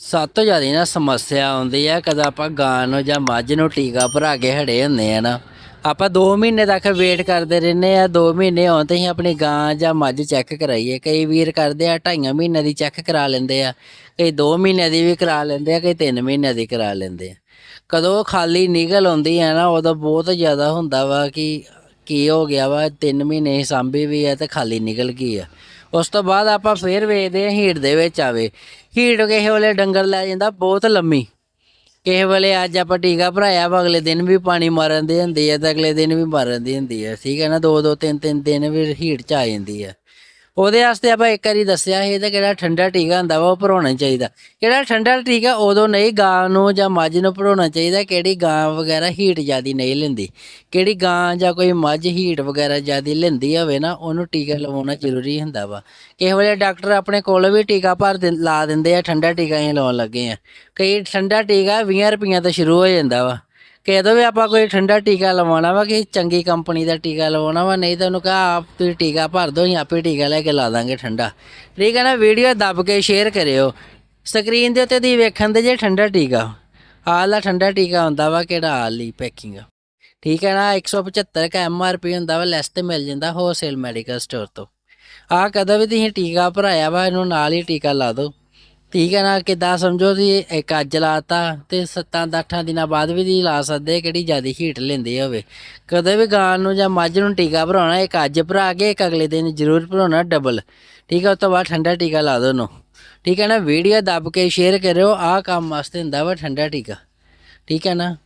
ਸਭ ਤੋਂ ਜ਼ਿਆਦਾ ਨਾ ਸਮੱਸਿਆ ਆਉਂਦੀ ਆ, ਕਦਾ ਆਪਾਂ ਗਾਂ ਨੂੰ ਜਾਂ ਮੱਝ ਨੂੰ ਟੀਕਾ ਭਰਾ ਕੇ ਹੜੇ ਹੁੰਦੇ ਆ ਨਾ। ਆਪਾਂ 2 ਮਹੀਨੇ ਤੱਕ ਵੇਟ ਕਰਦੇ ਰਹਿੰਦੇ ਆ 2 ਮਹੀਨੇ ਹੋਣ ਤੇ ਹੀ ਆਪਣੀ ਗਾਂ ਜਾਂ ਮੱਝ ਚੈੱਕ ਕਰਾਈਏ। ਕਈ ਵੀਰ ਕਰਦੇ ਆ, ਢਾਈਆਂ ਮਹੀਨਿਆਂ ਦੀ ਚੈੱਕ ਕਰਾ ਲੈਂਦੇ ਆ, ਕਈ 2 ਮਹੀਨਿਆਂ ਦੀ ਵੀ ਕਰਾ ਲੈਂਦੇ ਆ, ਕਈ 3 ਮਹੀਨਿਆਂ ਦੀ ਕਰਾ ਲੈਂਦੇ ਆ। ਕਦੋਂ ਖਾਲੀ ਨਿਕਲ ਆਉਂਦੀ ਆ ਨਾ, ਉਦੋਂ ਬਹੁਤ ਜ਼ਿਆਦਾ ਹੁੰਦਾ ਵਾ ਕਿ ਕੀ ਹੋ ਗਿਆ ਵਾ? 3 ਮਹੀਨੇ ਹੀ ਸਾਂਭੀ ਵੀ ਆ ਤੇ ਖਾਲੀ ਨਿਕਲ ਗਈ ਆ। ਉਸ ਤੋਂ ਬਾਅਦ ਆਪਾਂ ਫੇਰ ਵੇਖਦੇ ਆ ਹੀਟ ਦੇ ਵਿੱਚ ਆਵੇ। ਹੀਟ ਕਿਸੇ ਵੇਲੇ ਡੰਗਰ ਲੈ ਜਾਂਦਾ ਬਹੁਤ ਲੰਮੀ। ਕਿਸੇ ਵੇਲੇ ਅੱਜ ਆਪਾਂ ਟੀਕਾ ਭਰਾਇਆ ਵਾ, ਅਗਲੇ ਦਿਨ ਵੀ ਪਾਣੀ ਮਾਰਨ ਦੀ ਹੁੰਦੀ ਹੈ ਤੇ ਅਗਲੇ ਦਿਨ ਵੀ ਮਾਰਨ ਦੀ ਹੁੰਦੀ ਹੈ ਠੀਕ ਹੈ ਨਾ? ਦੋ ਦੋ, ਤਿੰਨ ਤਿੰਨ ਦਿਨ ਵੀ ਹੀਟ ਚ ਆ ਜਾਂਦੀ ਹੈ ਉਹਦੇ ਵਾਸਤੇ ਆਪਾਂ ਇੱਕ ਵਾਰੀ ਦੱਸਿਆ ਸੀ ਤੇ ਕਿਹੜਾ ਠੰਡਾ ਟੀਕਾ ਹੁੰਦਾ ਵਾ ਉਹ ਭਰਾਉਣਾ ਚਾਹੀਦਾ। ਕਿਹੜਾ ਠੰਡਾ ਟੀਕਾ ਉਦੋਂ ਨਹੀਂ ਗਾਂ ਨੂੰ ਜਾਂ ਮੱਝ ਨੂੰ ਭਰਾਉਣਾ ਚਾਹੀਦਾ, ਕਿਹੜੀ ਗਾਂ ਵਗੈਰਾ ਹੀਟ ਜ਼ਿਆਦੀ ਨਹੀਂ ਲੈਂਦੀ। ਕਿਹੜੀ ਗਾਂ ਜਾਂ ਕੋਈ ਮੱਝ ਹੀਟ ਵਗੈਰਾ ਜ਼ਿਆਦੀ ਲੈਂਦੀ ਹੋਵੇ ਨਾ, ਉਹਨੂੰ ਟੀਕਾ ਲਵਾਉਣਾ ਜ਼ਰੂਰੀ ਹੁੰਦਾ ਵਾ। ਕਿਸੇ ਵੇਲੇ ਡਾਕਟਰ ਆਪਣੇ ਕੋਲ ਵੀ ਟੀਕਾ ਭਰ ਦਿੰ- ਲਾ ਦਿੰਦੇ ਆ, ਠੰਡਾ ਟੀਕਾ ਹੀ ਲਾਉਣ ਲੱਗੇ ਆ। ਕਈ ਠੰਡਾ ਟੀਕਾ 20 ਰੁਪਈਆਂ ਤੋਂ ਸ਼ੁਰੂ ਹੋ ਜਾਂਦਾ ਵਾ। ਕਿਦੋਂ ਵੀ ਆਪਾਂ ਕੋਈ ਠੰਡਾ ਟੀਕਾ ਲਵਾਉਣਾ ਵਾ ਕਿ ਚੰਗੀ ਕੰਪਨੀ ਦਾ ਟੀਕਾ ਲਵਾਉਣਾ ਵਾ, ਨਹੀਂ ਤਾਂ ਉਹਨੂੰ ਕਹਾ, ਆਪ ਤੁਸੀਂ ਟੀਕਾ ਭਰ ਦਿਓ ਅਸੀਂ ਆਪੇ ਟੀਕਾ ਲੈ ਕੇ ਲਾ ਦਾਂਗੇ ਠੰਡਾ। ਠੀਕ ਹੈ ਨਾ ਵੀਡੀਓ ਦੱਬ ਕੇ ਸ਼ੇਅਰ ਕਰਿਓ। ਸਕਰੀਨ ਦੇ ਉੱਤੇ ਤੁਸੀਂ ਵੇਖਣ ਦੇ ਜੇ ਠੰਡਾ ਟੀਕਾ। ਆਹ ਲਾ ਠੰਡਾ ਟੀਕਾ ਹੁੰਦਾ ਵਾ, ਕਿਹੜਾ ਆਹ ਲਈ ਪੈਕਿੰਗ ਠੀਕ ਹੈ ਨਾ 175 ਕਾ ਐਮਆਰਪੀ ਹੁੰਦਾ ਵਾ ਲੈਸ ਤੇ ਮਿਲ ਜਾਂਦਾ ਹੋਲਸੇਲ ਮੈਡੀਕਲ ਸਟੋਰ ਤੋਂ। ਆਹ ਕਦੋਂ ਵੀ ਤੁਸੀਂ ਟੀਕਾ ਭਰਾਇਆ ਵਾ, ਇਹਨੂੰ ਨਾਲ ਹੀ ਟੀਕਾ ਲਾ ਦਿਓ ਠੀਕ ਹੈ ਨਾ, ਕਿੱਦਾਂ ਸਮਝੋ ਤੁਸੀਂ ਇੱਕ ਅੱਜ ਲਾਤਾ ਤੇ 7-8 ਦਿਨਾਂ ਬਾਅਦ ਵੀ ਤੁਸੀਂ ਲਾ ਸਕਦੇ, ਕਿਹੜੀ ਜ਼ਿਆਦਾ ਹੀਟ ਲੈਂਦੀ ਹੋਵੇ ਕਦੇ ਵੀ ਗਾਂ ਨੂੰ ਜਾਂ ਮੱਝ ਨੂੰ ਟੀਕਾ ਭਰਾਉਣਾ, ਇੱਕ ਅੱਜ ਭਰਾ ਕੇ, ਇੱਕ ਅਗਲੇ ਦਿਨ ਜ਼ਰੂਰ ਭਰਾਉਣਾ ਡਬਲ ਠੀਕ ਹੈ, ਉਸ ਤੋਂ ਬਾਅਦ ਠੰਡਾ ਟੀਕਾ ਲਾ ਦੋ ਨੂੰ ਠੀਕ ਹੈ ਨਾ ਵੀਡੀਓ ਦੱਬ ਕੇ ਸ਼ੇਅਰ ਕਰਿਓ, ਆਹ ਕੰਮ ਵਾਸਤੇ ਹੁੰਦਾ ਵਾ ਠੰਡਾ ਟੀਕਾ। ਠੀਕ ਹੈ ਨਾ?